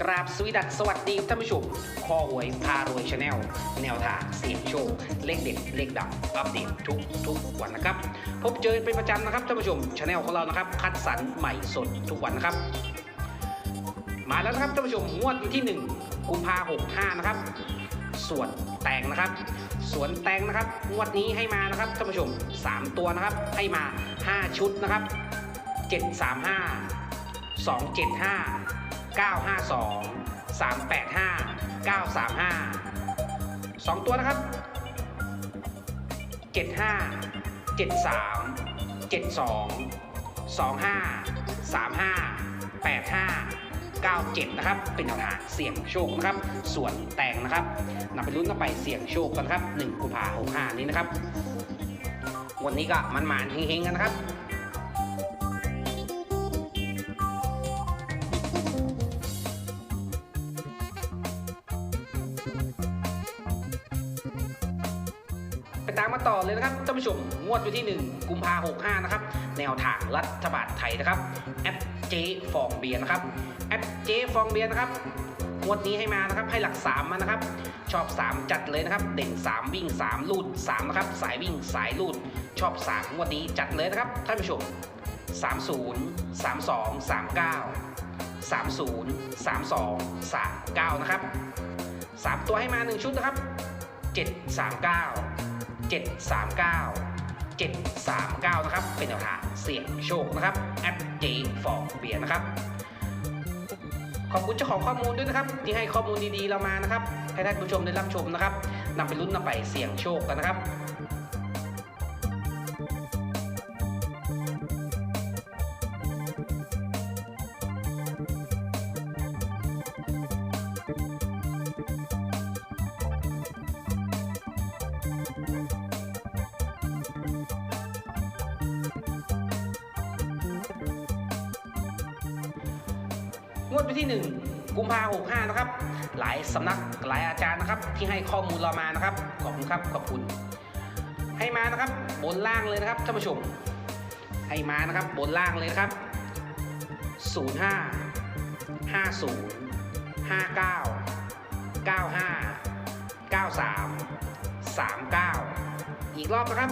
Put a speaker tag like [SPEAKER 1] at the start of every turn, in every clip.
[SPEAKER 1] กราบสวีดัสสวัสดีท่านผู้ชมคอหวยพารวยชาแนลแนวทางเสี่ยงโชค เลขเด็ด เลขดับอัปเดตทุกทุกวันนะครับ พบเจอเป็นประจำนะครับท่านผู้ชมชาแนลของเรานะครับ คัดสรรใหม่สดทุกวันนะครับ มาแล้วนะครับท่านผู้ชมงวดวันที่ 1 กุมภาหกห้านะครับส่วนแตงนะครับ สวนแตงนะครับงวดนี้ให้มานะครับท่านผู้ชม 3 ตัวนะครับให้มา 5 ชุดนะครับ 735 275 952 385 935 2 ตัวนะครับ 75 73 72 25 35 85 97 นะครับ เป็นแนวทางเสี่ยงโชคนะครับ ส่วนแตงนะครับนำไปลุ้นกันไปเสี่ยงโชคกันครับ 1 กุมภาพันธ์65 นี้นะครับ วันนี้ก็มันหมานเฮงๆกันนะครับ ไปตามมาต่อเลยนะครับท่านผู้ชมงวดวันที่ 1 กุมภาหกห้านะครับ แนวทางรัฐบาลไทยนะครับแอปเจฟองเบียร์นะครับแอปเจฟองเบียร์นะครับงวดนี้ให้มานะครับให้หลัก 3 มานะครับ ชอบ 3 จัดเลยนะครับ เด่น 3 วิ่ง 3 ลูด3นะครับสายวิ่งสายลูดชอบ 3 งวดนี้จัดเลยนะครับท่านผู้ชม 30 32 39 30 32 39 นะครับ 3 ตัวให้มา 1 ชุดนะครับ 739 739 739 นะครับ เป็นแนวทางเสี่ยงโชคนะครับแอปเจฟองเบียร์นะครับ ขอบคุณเจ้าของข้อมูลด้วยนะครับ ที่ให้ข้อมูลดีๆเรามานะครับ ให้ท่านผู้ชมได้รับชมนะครับนำไปลุ้นนำไปเสี่ยงโชคกันนะครับ งวดวันที่ 1 กุมภาหกห้านะครับ หลายสำนักหลายอาจารย์นะครับ ที่ให้ข้อมูลเรามานะครับ ขอบคุณครับขอบคุณ ให้มานะครับบนล่างเลยนะครับท่านผู้ชม ให้มานะครับบนล่างเลยนะครับ 05 50 59 95 93 39 อีกรอบนะครับ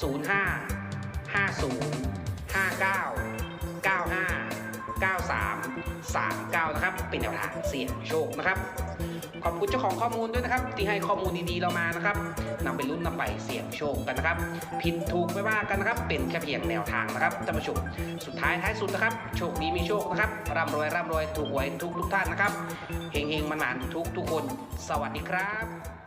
[SPEAKER 1] 05 50 59 95 93 39 นะครับ เป็นแนวทางเสี่ยงโชคนะครับ ขอบคุณเจ้าของข้อมูลด้วยนะครับ ที่ให้ข้อมูลดีๆเรามานะครับนำไปลุ้นนำไปเสี่ยงโชคกันนะครับ ผิดถูกไม่ว่ากันนะครับ เป็นแค่เพียงแนวทางนะครับท่านผู้ชมสุดท้ายท้ายสุดนะครับ โชคดีมีโชคนะครับร่ำรวยร่ำรวยถูกหวยทุกทุกท่านนะครับเฮงเฮงมันหมานทุกทุกคน สวัสดีครับ